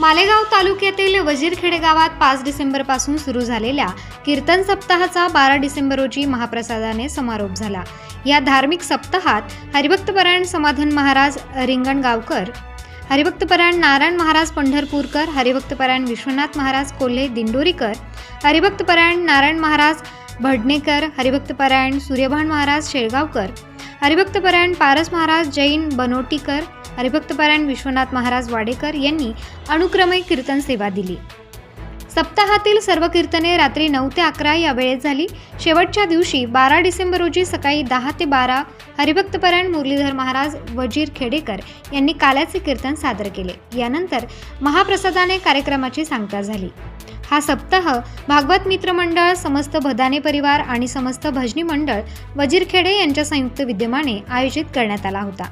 मालेगाव तालुक्यातील वजीरखेडे गावात पाच डिसेंबरपासून सुरू झालेल्या कीर्तन सप्ताहाचा बारा डिसेंबर रोजी महाप्रसादाने समारोप झाला. या धार्मिक सप्ताहात हरिभक्तपरायण समाधान महाराज रिंगणगावकर हरिभक्तपरायण नारायण महाराज पंढरपूरकर हरिभक्तपरायण विश्वनाथ महाराज कोल्हे दिंडोरीकर हरिभक्तपरायण नारायण महाराज भडणेकर हरिभक्तपरायण सूर्यभान महाराज शेळगावकर हरिभक्तपरायण पारस महाराज जैन बनोटीकर हरिभक्तपरायण विश्वनाथ महाराज वाडेकर यांनी अनुक्रमे कीर्तन सेवा दिली. सप्ताहातील सर्व कीर्तने रात्री नऊ ते अकरा या वेळेत झाली. शेवटच्या दिवशी बारा डिसेंबर रोजी सकाळी दहा ते बारा हरिभक्तपरायण मुरलीधर महाराज वजीर खेडेकर यांनी काल्याचे कीर्तन सादर केले. यानंतर महाप्रसादाने कार्यक्रमाची सांगता झाली. हा सप्ताह भागवत मित्रमंडळ समस्त भदाने परिवार आणि समस्त भजनी मंडळ वजीरखेडे यांच्या संयुक्त विद्यमाने आयोजित करण्यात आला होता.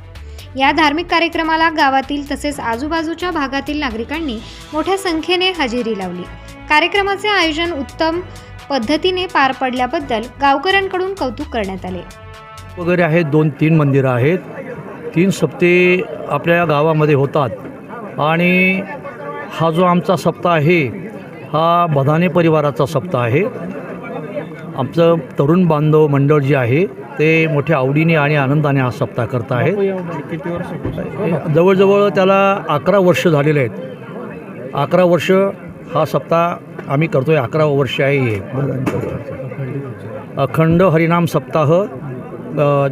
या धार्मिक कार्यक्रमाला गावातील तसेच आजूबाजूच्या भागातील नागरिकांनी मोठ्या संख्येने हजेरी लावली. कार्यक्रमाचे आयोजन उत्तम पद्धतीने पार पडल्याबद्दल गावकऱ्यांकडून कौतुक करण्यात आले. वगैरे आहेत दोन तीन मंदिरं आहेत. तीन सप्ते आपल्या गावामध्ये होतात. आणि हा जो आमचा सप्ताह आहे हा बधाने परिवाराचा सप्ताह आहे. आमचं तरुण बांधव मंडळ जे आहे ते मोठ्या आवडीने आणि आनंदाने हा सप्ताह करत आहेत. वर्ष जवळजवळ त्याला अकरा वर्ष झालेले आहेत. अकरा वर्ष हा सप्ताह आम्ही करतो आहे अकरा वर्ष आहे हे. अखंड हरिनाम सप्ताह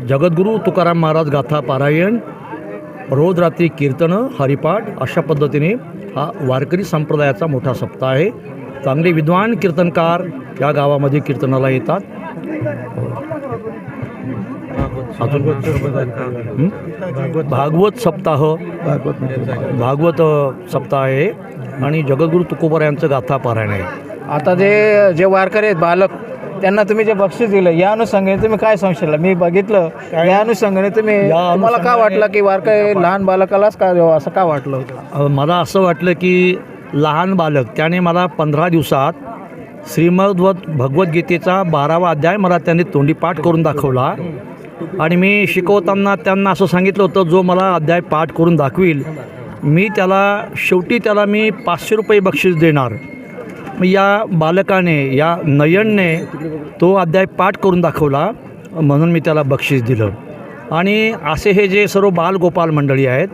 जगद्गुरू तुकाराम महाराज गाथा पारायण रोज रात्री कीर्तनं हरिपाठ अशा पद्धतीने हा वारकरी संप्रदायाचा मोठा सप्ताह आहे. चांगले विद्वान कीर्तनकार या गावामध्ये कीर्तनाला येतात. अजून? भागवत सप्ताह. भागवत सप्ताह आहे. आणि जगद्गुरू तुकोबर यांचं गाथा पारायण आहे. आता जे जे वारकरी आहेत बालक त्यांना तुम्ही जे बक्षीस दिलं या अनुषंगाने तुम्ही काय सांगशील? मी बघितलं या अनुषंगाने तुम्ही तुम्हाला का वाटलं की वारकरी लहान बालकालाच का द्यावं असं का वाटलं मला असं वाटलं की लहान बालक त्याने मला पंधरा दिवसात श्रीमद्वत भगवद्गीतेचा बारावा अध्याय मला त्यांनी तोंडी पाठ करून दाखवला. आणि मी शिकवताना त्यांना असं सांगितलं होतं जो मला अध्याय पाठ करून दाखवील मी त्याला शेवटी त्याला मी पाचशे रुपये बक्षीस देणार. या बालकाने या नयनने तो अध्याय पाठ करून दाखवला म्हणून मी त्याला बक्षीस दिलं. आणि असे हे जे सर्व बालगोपाल मंडळी आहेत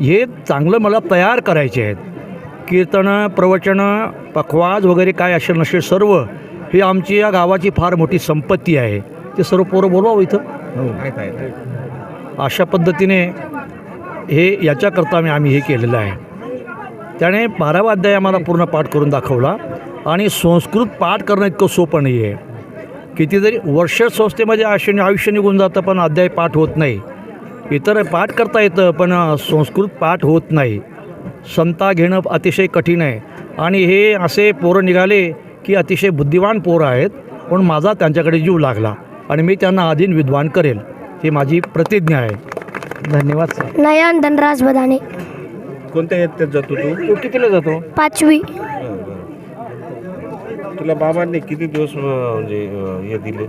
हे चांगलं मला तयार करायचे आहेत. कीर्तनं प्रवचनं पखवाज वगैरे काय असेल नसेल सर्व ही आमची या गावाची फार मोठी संपत्ती आहे. ते सर्व पोरं बोलवावं हो इथं. अशा पद्धतीने हे याच्याकरता मी आम्ही हे केलेलं आहे. त्याने बारावा अध्याय आम्हाला पूर्ण पाठ करून दाखवला. आणि संस्कृत पाठ करणं इतकं सोपं नाही आहे. कितीतरी वर्ष संस्थेमध्ये आयुष्य आयुष्य निघून जातं पण अध्याय पाठ होत नाही. इतर पाठ करता येतं पण संस्कृत पाठ होत नाही. संता घेणं अतिशय कठीण आहे. आणि हे असे पोरं निघाले की अतिशय बुद्धिवान पोरं आहेत पण माझा त्यांच्याकडे जीव लागला. आणि मी त्यांना अधीन विद्वान करेल. ही माझी प्रतिज्ञा आहे. धन्यवाद सर. नयन धनराज बदाने. कोणत्या येत्यात जातो तू? तू कितीला जातो? पाचवी. तुला बाबांनी किती दिवस अं, म्हणजे अं, हे दिले?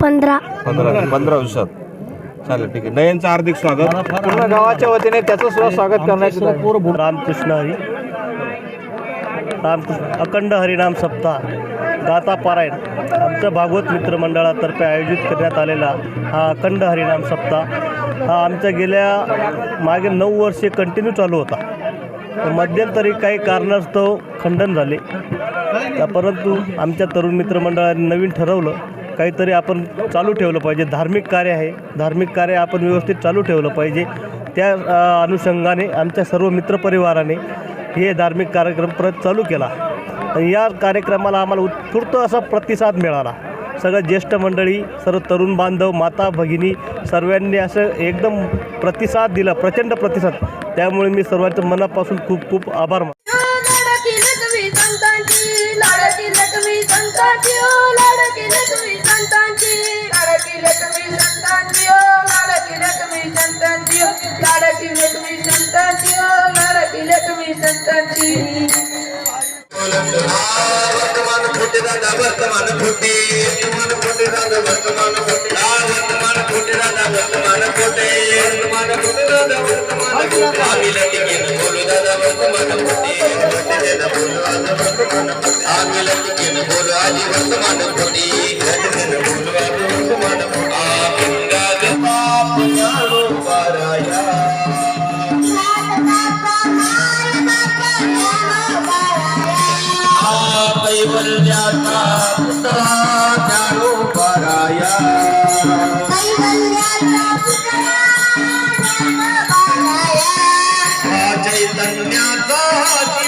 पंधरा. पंधरा पंधरा दिवसात. चालेल ठीक आहे. नयनचं हार्दिक स्वागत. पूर्ण गावाच्या वतीने त्याचं सुद्धा स्वागत करण्यात येत आहे. रामकृष्ण हरी. रामकृष्ण अखंड हरिनाम सप्ताह. गाथा पारायण आमच्या भागवत मित्र मंडळातर्फे आयोजित करण्यात आलेला हा अखंड हरिनाम सप्ताह. हा आमच्या गेल्या मागे नऊ वर्षे कंटिन्यू चालू होता. मध्यंतरी काही कारणास्तव खंडन झाले. परंतु आमच्या तरुण मित्रमंडळाने नवीन ठरवलं काहीतरी आपण चालू ठेवलं पाहिजे. धार्मिक कार्य आहे. धार्मिक कार्य आपण व्यवस्थित चालू ठेवलं पाहिजे. त्या अनुषंगाने आमच्या सर्व मित्रपरिवाराने हे धार्मिक कार्यक्रम परत चालू केला. या कार्यक्रमाला आम्हाला उत्स्फूर्त असा प्रतिसाद मिळाला. सगळं ज्येष्ठ मंडळी सर्व तरुण बांधव माता भगिनी सर्वांनी असं एकदम प्रतिसाद दिला प्रचंड प्रतिसाद. त्यामुळे मी सर्वांच्या मनापासून खूप खूप आभार मानतो आपिंगाग पाप जाणो पाराया राधा